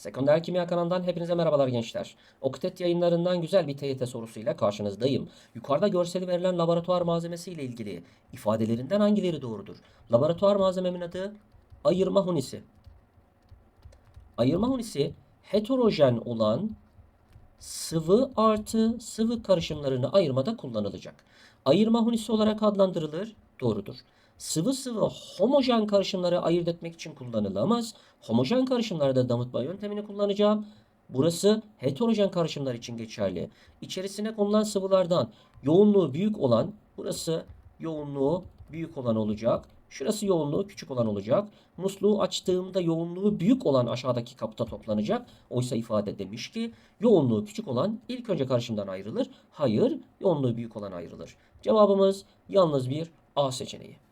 Sekonder Kimya kanalından hepinize merhabalar gençler. Oktet yayınlarından güzel bir TYT sorusuyla karşınızdayım. Yukarıda görseli verilen laboratuvar malzemesi ile ilgili ifadelerinden hangileri doğrudur? Laboratuvar malzememin adı ayırma hunisi. Ayırma hunisi heterojen olan sıvı artı sıvı karışımlarını ayırmada kullanılacak. Ayırma hunisi olarak adlandırılır. Doğrudur. Sıvı sıvı homojen karışımları ayırt etmek için kullanılamaz. Homojen karışımlarda damıtma yöntemini kullanacağım. Burası heterojen karışımlar için geçerli. İçerisine konulan sıvılardan yoğunluğu büyük olan, burası yoğunluğu büyük olan olacak. Şurası yoğunluğu küçük olan olacak. Musluğu açtığımda yoğunluğu büyük olan aşağıdaki kapta toplanacak. Oysa ifade demiş ki yoğunluğu küçük olan ilk önce karışımdan ayrılır. Hayır, yoğunluğu büyük olan ayrılır. Cevabımız yalnız bir A seçeneği.